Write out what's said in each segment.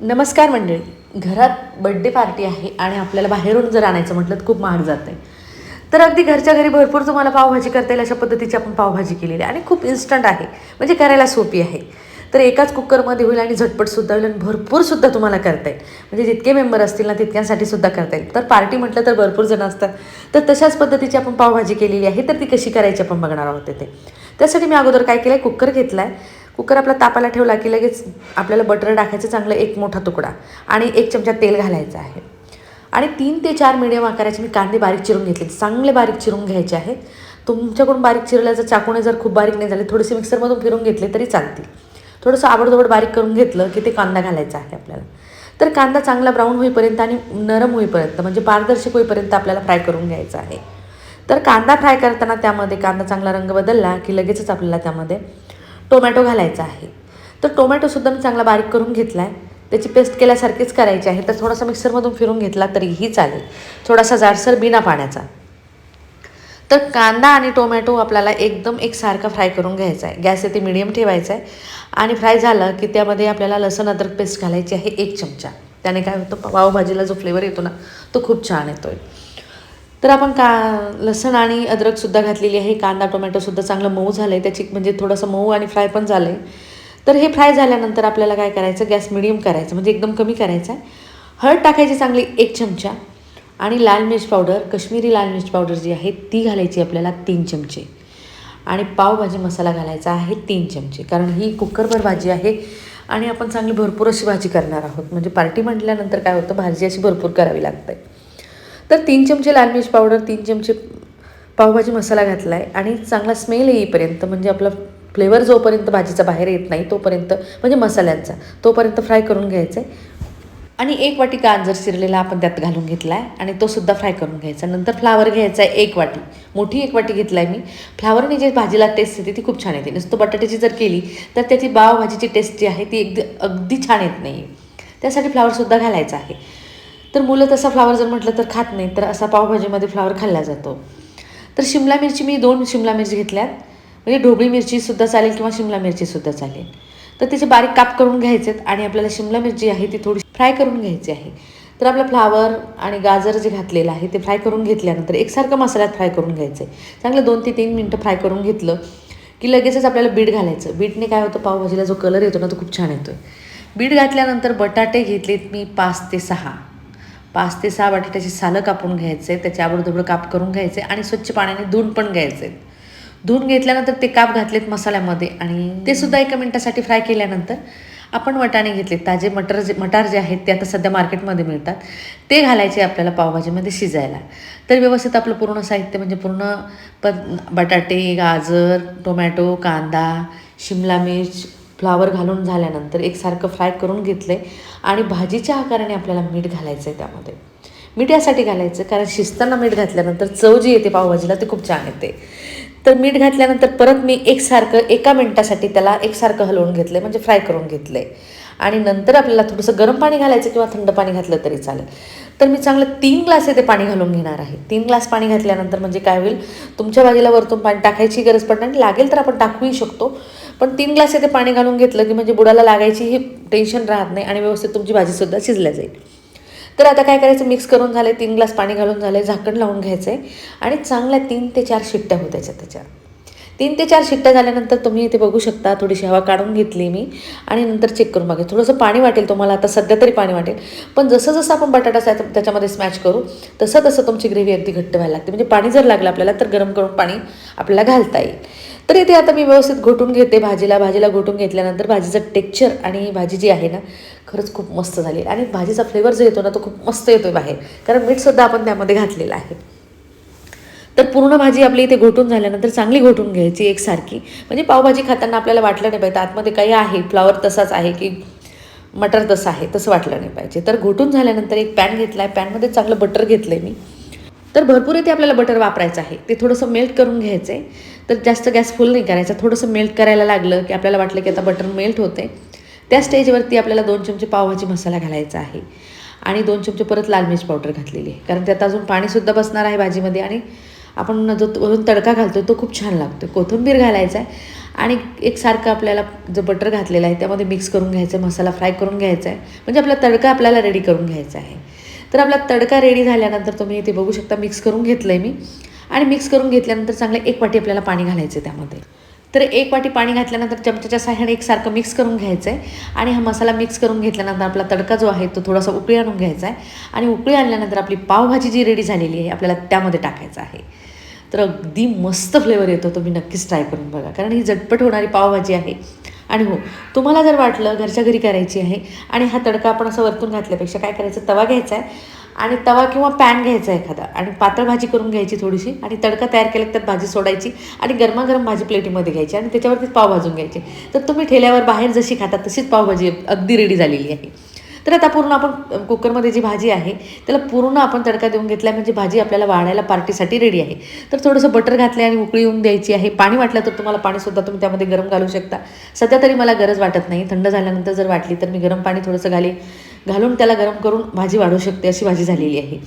नमस्कार मंडळी. घरात बड्डे पार्टी आहे आणि आपल्याला बाहेरून जर आणायचं म्हटलं तर खूप महाग जातं आहे तर अगदी घरच्या घरी भरपूर तुम्हाला पावभाजी करता येईल अशा पद्धतीची आपण पावभाजी केलेली आहे आणि खूप इन्स्टंट आहे. म्हणजे करायला सोपी आहे. तर एकाच कुकरमध्ये होईल आणि झटपटसुद्धा होईल आणि भरपूरसुद्धा तुम्हाला करता येईल. म्हणजे जितके मेंबर असतील ना तितक्यांसाठी सुद्धा करता येईल. तर पार्टी म्हटलं तर भरपूर जण असतात. तर तशाच पद्धतीची आपण पावभाजी केलेली आहे. तर ती कशी करायची आपण बघणार आहोत ते त्यासाठी मी अगोदर काय केलं आहे कुकर घेतला आहे कुकर आपला तापाला ठेवला की लगेच आपल्याला बटर टाकायचं चांगलं एक मोठा तुकडा आणि एक चमचा तेल घालायचं आहे. आणि तीन ते चार मिडियम आकाराचे मी कांदे बारीक चिरून घेतले चांगले बारीक चिरून घ्यायचे आहे तुमच्याकडून बारीक चिरल्याचं चाकूने जर खूप बारीक नाही झाले थोडेसे मिक्सरमधून फिरून घेतले तरी चालतील. थोडंसं आबडधोबड बारीक करून घेतलं की ते कांदा घालायचा आहे आपल्याला. तर कांदा चांगला ब्राऊन होईपर्यंत आणि नरम होईपर्यंत म्हणजे पारदर्शक होईपर्यंत आपल्याला फ्राय करून घ्यायचा आहे. तर कांदा फ्राय करताना त्यामध्ये कांदा चांगला रंग बदलला की लगेचच आपल्याला त्यामध्ये टोमॅटो घालायचा आहे. तर टोमॅटोसुद्धा मी चांगला बारीक करून घेतला आहे त्याची पेस्ट केल्यासारखीच करायची आहे. तर थोडासा मिक्सरमधून फिरून घेतला तरीही चालेल. थोडासा जाडसर बिना पाण्याचा. तर कांदा आणि टोमॅटो आपल्याला एकदम एकसारखा फ्राय करून घ्यायचा आहे गॅस येथे मिडियम ठेवायचा आहे आणि फ्राय झालं की त्यामध्ये आपल्याला लसण अद्रक पेस्ट घालायची आहे एक चमचा. त्याने काय होतं पावभाजीला जो फ्लेवर येतो ना तो खूप छान येतो आहे तर आपण का लसण आणि अद्रकसुद्धा घातलेली आहे. कांदा टोमॅटोसुद्धा चांगलं मऊ झालं आहे त्याची म्हणजे थोडंसं मऊ आणि फ्राय पण झालं आहे तर हे फ्राय झाल्यानंतर आपल्याला काय करायचं? गॅस मिडियम करायचं. म्हणजे एकदम कमी करायचं आहे. हळद टाकायची चांगली एक चमचा आणि लाल मिर्च पावडर कश्मीरी लाल मिर्च पावडर जी आहे ती घालायची आपल्याला तीन चमचे. आणि पावभाजी मसाला घालायचा आहे तीन चमचे. कारण ही कुकरवर भाजी आहे आणि आपण चांगली भरपूर अशी भाजी करणार आहोत. म्हणजे पार्टी म्हटल्यानंतर काय होतं? भाजी अशी भरपूर करावी लागते. तर तीन चमचे लाल मिरची पावडर तीन चमचे पावभाजी मसाला घातला आहे आणि चांगला स्मेल येईपर्यंत म्हणजे आपला फ्लेवर जोपर्यंत भाजीचा बाहेर येत नाही तोपर्यंत म्हणजे मसाल्यांचा तोपर्यंत फ्राय करून घ्यायचा आहे आणि एक वाटी गाजर चिरलेला आपण त्यात घालून घेतला आहे आणि तो सुद्धा फ्राय करून घ्यायचा. नंतर फ्लावर घ्यायचा आहे एक वाटी. मोठी एक वाटी घेतला आहे मी. फ्लावरने जे भाजीला टेस्ट येते ती खूप छान येते. नुसतं बटाट्याची जर केली तर त्याची बाव भाजीची टेस्ट जी आहे ती अगदी अगदी छान येत नाही त्यासाठी फ्लावरसुद्धा घालायचा आहे. तर मुलं तसा फ्लावर जर म्हटलं तर खात नाही तर असा पावभाजीमध्ये फ्लावर खाल्ला जातो. तर शिमला मिरची मी दोन शिमला मिरची घेतल्यात. म्हणजे ढोबळी मिरचीसुद्धा चालेल किंवा शिमला मिरचीसुद्धा चालेल. तर त्याचे बारीक काप करून घ्यायचे आहेत आणि आपल्याला शिमला मिरची आहे ती थोडी फ्राय करून घ्यायची आहे. तर आपलं फ्लावर आणि गाजर जे घातलेलं आहे ते फ्राय करून घेतल्यानंतर एकसारखं मसाल्यात फ्राय करून घ्यायचं आहे. चांगलं दोन ते तीन मिनटं फ्राय करून घेतलं की लगेचच आपल्याला बीट घालायचं. बीटने काय होतं पावभाजीला जो कलर येतो ना तो खूप छान येतो आहे बीट घातल्यानंतर बटाटे घेतलेत मी पाच ते सहा. पाच ते सहा बटाट्याची सालं कापून घ्यायचे त्याचे आबडधोबड काप करून घ्यायचे आणि स्वच्छ पाण्याने धुवून पण घ्यायचे. धुवून घेतल्यानंतर ते काप घातलेत मसाल्यामध्ये आणि ते सुद्धा एका मिनटासाठी फ्राय केल्यानंतर आपण वटाणे घेतले ताजे मटर जे मटार जे आहेत ते आता सध्या मार्केटमध्ये मिळतात. ते घालायचे आपल्याला पावभाजीमध्ये शिजायला. तर व्यवस्थित आपलं पूर्ण साहित्य म्हणजे पूर्ण प बटाटे गाजर टोमॅटो कांदा शिमला मिर्च फ्लावर घालून झाल्यानंतर एकसारखं फ्राय करून घेतलं आहे आणि भाजीच्या आकाराने आपल्याला मीठ घालायचं आहे त्यामध्ये. मीठ यासाठी घालायचं कारण शिजताना मीठ घातल्यानंतर चव जी येते पावभाजीला ती खूप छान येते. तर मीठ घातल्यानंतर परत मी एकसारखं एका मिनटासाठी त्याला एकसारखं हलवून घेतलं म्हणजे फ्राय करून घेतलं आहे आणि नंतर आपल्याला थोडंसं गरम पाणी घालायचं किंवा थंड पाणी घातलं तरी चालेल. तर मी चांगलं तीन ग्लास येते पाणी घालून घेणार आहे. तीन ग्लास पाणी घातल्यानंतर म्हणजे काय होईल? तुमच्या भाजीला वरतून पाणी टाकायची गरज पडणार आणि लागेल तर आपण टाकूही शकतो. पण तीन ग्लास ते पाणी घालून घेतलं की म्हणजे बुडाला लागायची ही टेन्शन राहत नाही आणि व्यवस्थित तुमची भाजीसुद्धा शिजल्या जाईल. तर आता काय करायचं? मिक्स करून झाले तीन ग्लास पाणी घालून झाले झाकण लावून घ्यायचं आहे आणि चांगल्या तीन ते चार शिट्ट्या होत्या त्याच्या त्याच्या तीन ते चार शिट्ट्या झाल्यानंतर तुम्ही इथे बघू शकता थोडीशी हवा काढून घेतली मी. आणि नंतर चेक करून बघेल थोडंसं पाणी वाटेल तुम्हाला आता सध्या तरी पाणी वाटेल. पण जसं जसं आपण बटाटा सा त्याच्यामध्ये स्मॅच करू तसं तसं तुमची ग्रेव्ही अगदी घट्ट व्हायला लागते. म्हणजे पाणी जर लागलं आपल्याला तर गरम करून पाणी आपल्याला घालता येईल. तर इथे आता मी व्यवस्थित घोटून घेते भाजीला. भाजीला घोटून घेतल्यानंतर भाजीचं टेक्चर आणि भाजी जी आहे ना खरंच खूप मस्त झाली. आणि भाजीचा फ्लेवर जो येतो ना तो खूप मस्त येतो आहे बाहेर. कारण मीठसुद्धा आपण त्यामध्ये घातलेलं आहे. तर पूर्ण भाजी आपली इथे घोटून झाल्यानंतर चांगली घोटून घ्यायची एकसारखी. म्हणजे पावभाजी खाताना आपल्याला वाटलं नाही पाहिजे. आतमध्ये काही आहे फ्लावर तसाच आहे की मटर तसं आहे तसं वाटलं नाही पाहिजे. तर घोटून झाल्यानंतर एक पॅन घेतला आहे पॅनमध्ये चांगलं बटर घेतलं आहे मी. तर भरपूर इथे आपल्याला बटर वापरायचं आहे. ते थोडंसं मेल्ट करून घ्यायचं. आहे तर जास्त गॅस फुल नाही करायचा. थोडंसं मेल्ट करायला लागलं की आपल्याला वाटलं की आता बटर मेल्ट होते त्या स्टेजवरती आपल्याला दोन चमचे पावभाजी मसाला घालायचा आहे. आणि दोन चमचे परत लाल मिरच पावडर घातलेली आहे. कारण त्यात अजून पाणीसुद्धा बसणार आहे भाजीमध्ये आणि आपण जो वरून तडका घालतो तो खूप छान लागतो कोथिंबीर घालायचा आहे आणि एकसारखं आपल्याला जो बटर घातलेला आहे त्यामध्ये मिक्स करून घ्यायचं आहे मसाला फ्राय करून घ्यायचा आहे म्हणजे आपला तडका आपल्याला रेडी करून घ्यायचा आहे. तर आपला तडका रेडी झाल्यानंतर तुम्ही इथे बघू शकता मिक्स करून घेतलं आहे मी. आणि मिक्स करून घेतल्यानंतर चांगलं एक वाटी आपल्याला पाणी घालायचं आहे त्यामध्ये. तर एक वाटी पाणी घातल्यानंतर चमच्याच्या साह्याने एकसारखं मिक्स करून घ्यायचं आहे आणि हा मसाला मिक्स करून घेतल्यानंतर आपला तडका जो आहे तो थोडासा उकळी आणून घ्यायचा आहे आणि उकळी आणल्यानंतर आपली पावभाजी जी रेडी झालेली आहे आपल्याला त्यामध्ये टाकायचं आहे. तर अगदी मस्त फ्लेवर येतो तुम्ही नक्कीच ट्राय करून बघा. कारण ही झटपट होणारी पावभाजी आहे. आणि हो तुम्हाला जर वाटलं घरच्या घरी करायची आहे आणि हा तडका आपण असं वरतून घातल्यापेक्षा काय करायचं? तवा घ्यायचा आहे आणि तवा किंवा पॅन घ्यायचा एखादा. आणि पातळ भाजी करून घ्यायची थोडीशी. आणि तडका तयार केला तर त्यात भाजी सोडायची आणि गरमागरम भाजी प्लेटीमध्ये घ्यायची आणि त्याच्यावरतीच पाव भाजून घ्यायची. तर तुम्ही ठेल्यावर बाहेर जशी खाता तशीच पावभाजी अगदी रेडी झालेली आहे. तर आता पूर्ण आपण कुकरमध्ये जी भाजी आहे त्याला पूर्ण आपण तडका देऊन घेतला म्हणजे भाजी आपल्याला वाढायला पार्टीसाठी रेडी आहे. तर थोडंसं बटर घातलं आणि उकळी येऊन द्यायची आहे. पाणी वाटलं तर तुम्हाला पाणीसुद्धा तुम्ही त्यामध्ये गरम घालू शकता. सध्या तरी मला गरज वाटत नाही. थंड झाल्यानंतर जर वाटली तर मी गरम पाणी थोडंसं घाली घालून त्याला गरम करून भाजी वाढू शकते अशी भाजी झालेली आहे.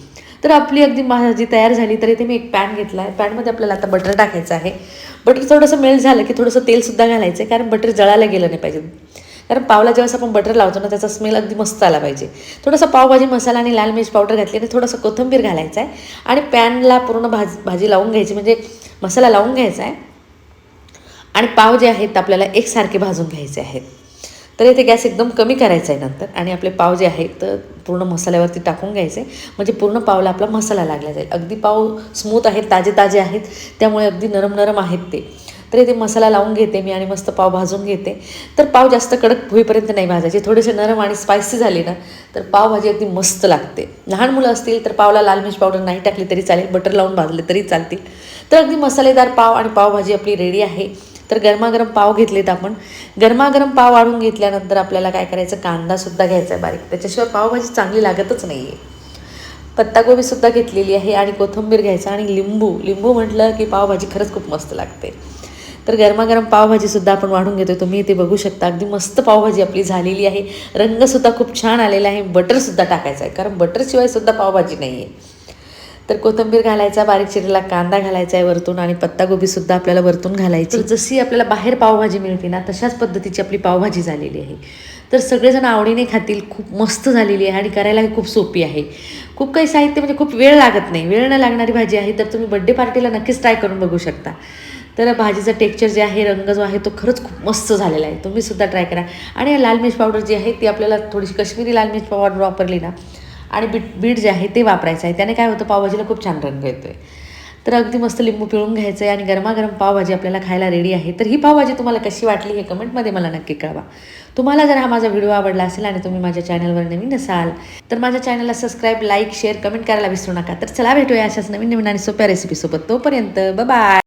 तर आपली अगदी भाजी तयार झाली तर इथे मी एक पॅन घेतला आहे पॅनमध्ये आपल्याला आता बटर टाकायचं आहे. बटर थोडंसं मेल्ट झालं की थोडंसं तेलसुद्धा घालायचं आहे कारण बटर जळायला गेलं नाही पाहिजे. कारण पावला जेव्हा आपण बटर लावतो ना त्याचा स्मेल अगदी मस्त आला पाहिजे. थोडासा पावभाजी मसाला आणि लाल मिरच पावडर घातली आणि थोडंसं कोथिंबीर घालायचं आहे. आणि पॅनला पूर्ण भाज भाजी लावून घ्यायची म्हणजे मसाला लावून घ्यायचा आहे. आणि पाव जे आहेत आपल्याला एकसारखे भाजून घ्यायचे आहेत. तर इथे गॅस एकदम कमी करायचा आहे नंतर. आणि आपले पाव जे आहेत तर पूर्ण मसाल्यावरती टाकून घ्यायचे. म्हणजे पूर्ण पावला आपला मसाला लागला जाईल. अगदी पाव स्मूथ आहेत ताजे ताजे आहेत त्यामुळे अगदी नरम नरम आहेत ते. तर इथे मसाला लावून घेते मी आणि मस्त पाव भाजून घेते. तर पाव जास्त कडक होईपर्यंत नाही भाजायचे. थोडेसे नरम आणि स्पायसी झाले ना तर पावभाजी अगदी मस्त लागते. लहान मुलं असतील तर पावला लाल मिर्च पावडर नाही टाकली तरी चालेल बटर लावून भाजले तरी चालतील. तर अगदी मसालेदार पाव आणि पावभाजी आपली रेडी आहे. तर गरमागरम पाव घेतलेत आपण. गरमागरम पाव वाढून घेतल्यानंतर आपल्याला काय करायचं? कांदासुद्धा घ्यायचा आहे बारीक. त्याच्याशिवाय पावभाजी चांगली लागतच नाही आहे पत्तागोबीसुद्धा घेतलेली आहे आणि कोथिंबीर घ्यायचा आणि लिंबू. लिंबू म्हटलं की पावभाजी खरंच खूप मस्त लागते. तर गरमागरम पावभाजीसुद्धा आपण वाढून घेतो तुम्ही इथे बघू शकता. अगदी मस्त पावभाजी आपली झालेली आहे. रंगसुद्धा खूप छान आलेला आहे. बटरसुद्धा टाकायचा आहे. कारण बटरशिवाय सुद्धा पावभाजी नाही आहे तर कोथिंबीर घालायचा बारीक चिरलेला कांदा घालायचा आहे वरतून आणि पत्तागोबीसुद्धा आपल्याला वरतून घालायची. तर जशी आपल्याला बाहेर पावभाजी मिळते ना तशाच पद्धतीची आपली पावभाजी झालेली आहे. तर सगळेजण आवडीने खातील खूप मस्त झालेली आहे आणि करायलाही खूप सोपी आहे. खूप काही साहित्य म्हणजे खूप वेळ लागत नाही. वेळ न लागणारी भाजी आहे तर तुम्ही बड्डे पार्टीला नक्कीच ट्राय करून बघू शकता. तर भाजीचं टेक्स्चर जे आहे रंग जो आहे तो खरंच खूप मस्त झालेला आहे. तुम्ही सुद्धा ट्राय करा. आणि लाल मिर्च पावडर जी आहे ती आपल्याला थोडीशी कश्मीरी लाल मिर्च पावडर वापरली ना आणि बीट बीट जे आहे ते वापरायचं आहे. त्याने काय होतं पावभाजीला खूप छान रंग येतो आहे तर अगदी मस्त लिंबू पिळून घ्यायचं आहे आणि गरमागरम पावभाजी आपल्याला खायला रेडी आहे. तर ही पावभाजी तुम्हाला कशी वाटली हे कमेंटमध्ये मला नक्की कळवा. तुम्हाला जर हा माझा व्हिडिओ आवडला असेल आणि तुम्ही माझ्या चॅनलवर नवीन असाल तर माझ्या चॅनलला सबस्क्राईब लाईक शेअर कमेंट करायला विसरू नका. तर चला भेटूया अशाच नवीन नवीन आणि सोप्या रेसिपीसोबत तोपर्यंत बाय